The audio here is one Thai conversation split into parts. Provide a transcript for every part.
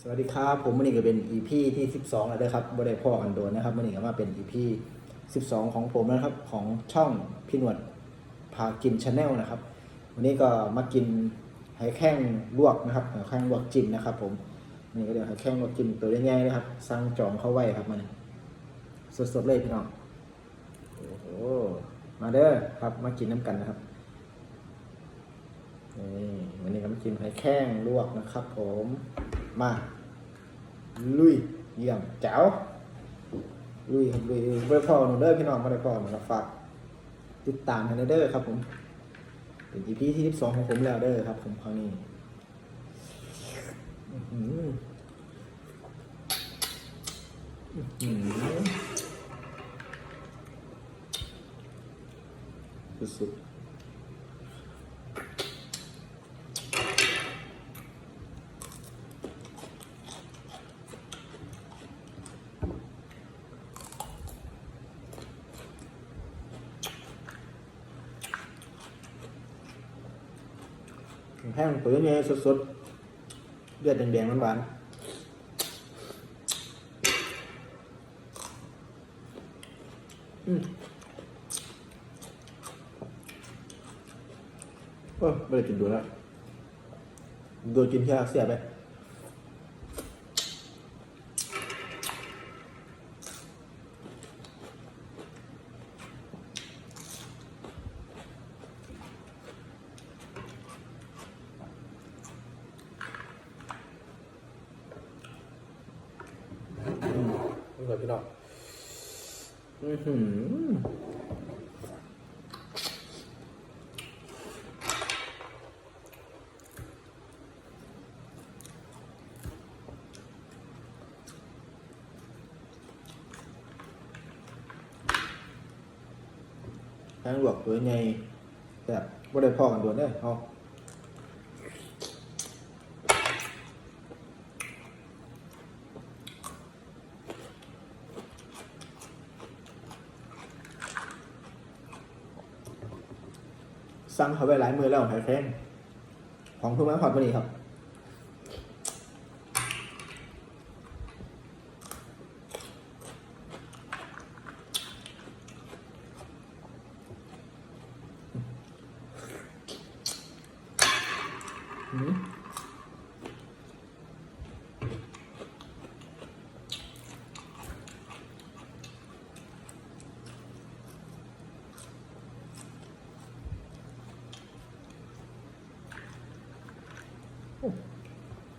สวัสดีครับผมวันนี้ก็เป็น EP ที่ 12 แล้วเด้อครับบ่ได้พ่อกันโดนนะครับวันนี้ก็มาเป็น EP 12 ของผมนะครับของช่องพี่หนวดพากินชาแนลนะครับ วันนี้ก็มากินไหแข้งลวกนะครับไหแข้งลวกจิ้มนะครับ ผมนนี้ก็เดี๋ยวไหแข้งลวกจิ้มตัวใหญ่ๆนะครับ สั่งจองเข้าไว้ครับมันสดๆเลยพี่น้องโอ้โหมาเด้อครับมากินน้ำกันนะครับนี่วันนี้ก็มากินไหแข้งลวกนะครับ ผม มาลุยเยี่ยมแจ๋วลุยครับลุยเบอร์พอหนูเด้อพี่น้องมาได้พอหนูฝากติดตามกันเด้อครับผมเป็น EP ที่12ของผมแล้วเด้อครับ ผมคราวนี้อื้อหืออื้อหือสุดๆ แห้งตัวนี้สดๆเลือดแดงๆหวานๆอืมเออไม่ได้กินดูแล้วดูกินแค่เสียไป ก่อนพี่น้องอือหือแห้งหลวกตัวใหญ่แบบว่าได้พอกันตัวเนี่ยเอา สั่งเขาไปหลายมือแล้วไข่แข้งของเพิ่งมาพอดวันนี้ครับอืม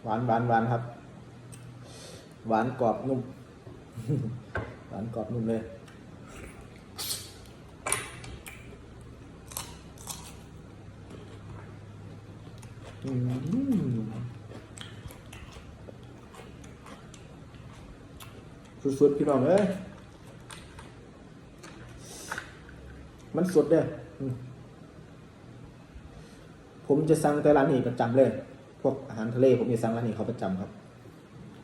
หวานหวานหวานครับ หวานกรอบนุ่ม หวานกรอบนุ่มเลยอืมสุดๆพี่น้องเอ้ยมันสดเด้อผมจะสั่งแต่ร้านนี้ประจำเลย พวกอาหารทะเลผมจะสั่งร้านนี้เขาประจำครับ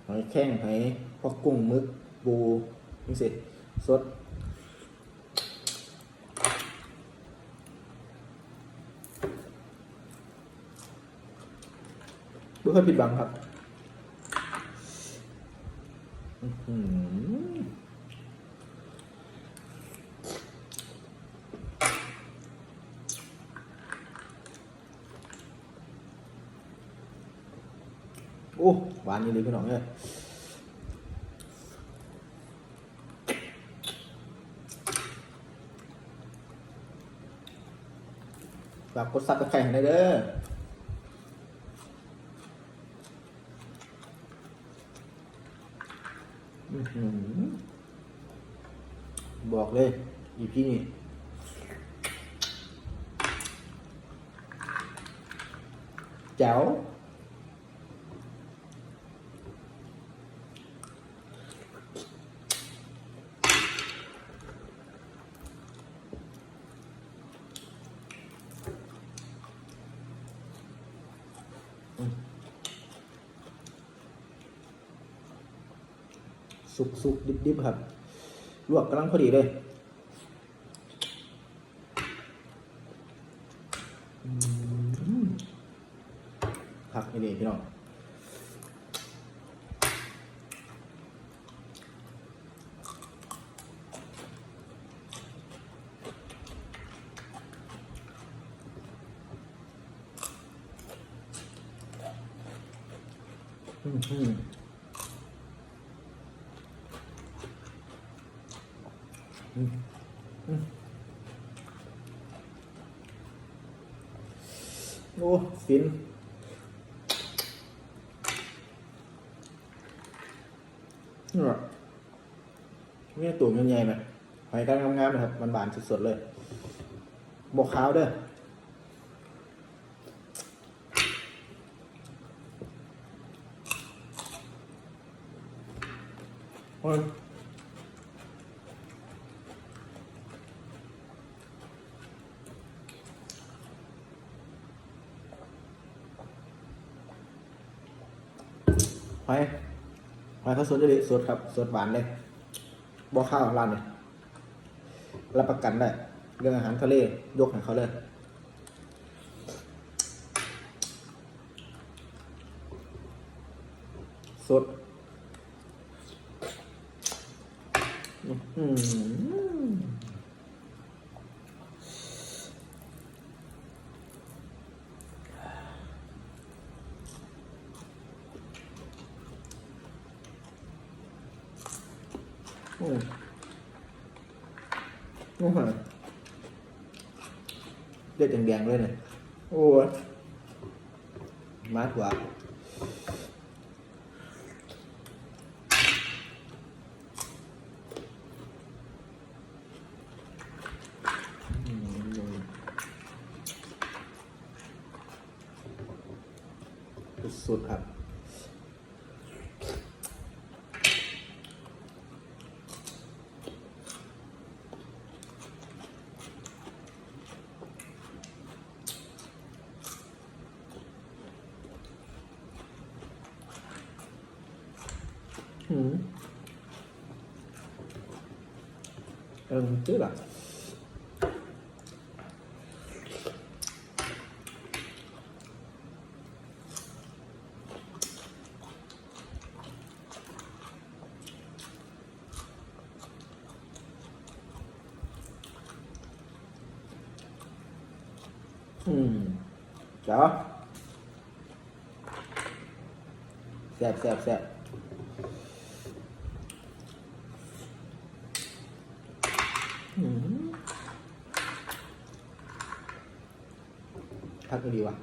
หอยแข้งหอยพวกกุ้งมึกปูนี่สิสดไม่เคยผิดหวังครับ อือ โอ้หวานยี่เลยพี่น้องเนี่ยฝากกดซับสไครต์ให้ได้เด้อบอกเลย อีพี่นี่แจ๋ว สุกสุกดิบดิบครับ ลวกกำลังพอดีเลยผักนี่พี่น้องอื。Mm hmm. โอ้ฟินนี่หรอนี่ตัวมันใหญ่ไหมหอยกันงามๆนะครับ มันบานสดๆเลยบกขาวเด้อโอ้ย หอยหอยเขาสดเลยสดครับ สดหวานเลยบ่ข้าวร้านเนี่ยรับประกันได้ เรื่องอาหารทะเลยกให้เขาเลยสดอืม อ้ยโอ้ยเลือดแดงๆเลยเนี่ยโอ้ยมาดกว่าสุดๆครับ อืม เออจืดอะอืมเจ้าแซ่บแซ่บแซ่บอืม พักก็ดีว่ะ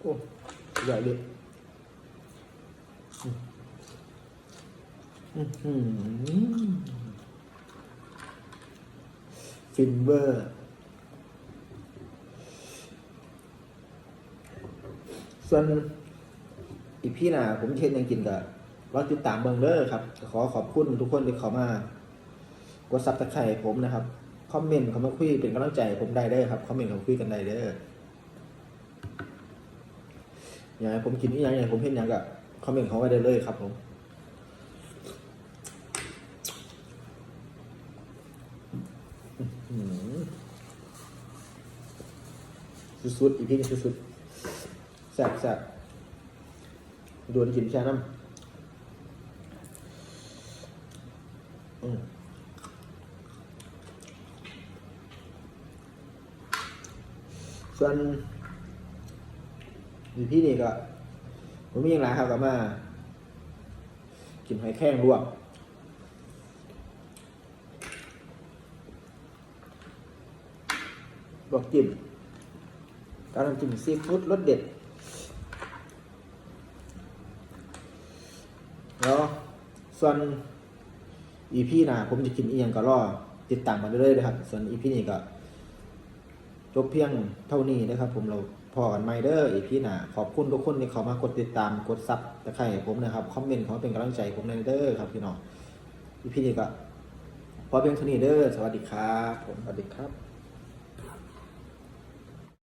โอ้ใหญ่เลยฟินเวอร์ ส่วนอีพี่น่ะผมเช่นยังกินกับรอติดตามเบิงเด้อครับ ขอขอบคุณทุกคนที่เขามา กดซับตะไคร่ผมนะครับ คอมเมนต์เขามาคุยเป็นกำลังใจผมได้เด้อครับ คอมเมนต์เขาคุยกันได้เด้ออย่างไรผมกินนี่ยังไงผมเห็นอย่างกับคอมเมนต์เขาไว้ได้เลยครับผมสุดๆอีกทีนึงสุดๆ ซ่บแซ่บดวนกินแช่น้ำอืมส่วนอยู่ที่นี่ก็ผมมีอย่างไรครับก็มา กินหอยแครงลวกลวกจิ้มการทำจิ้มซีฟู้ดรสเด็ด แล้ว ส่วนอีพีหน้าผมจะกินอีหยังก็รอติดตามมาเรื่อยๆนะครับ ส่วนอีพีนี้ก็จบเพียงเท่านี้นะครับ ผมเราพอกันไม่เด้ออีพีหน้าขอบคุณทุกคนที่เขามากดติดตามกดซับตะไคร่ผมนะครับคอมเมนต์เขาเป็นกำลังใจผมในเด้อครับพี่น้องอีพีนี้ก็พอเพียงเท่านี้เด้อสวัสดีครับผมสวัสดีครับ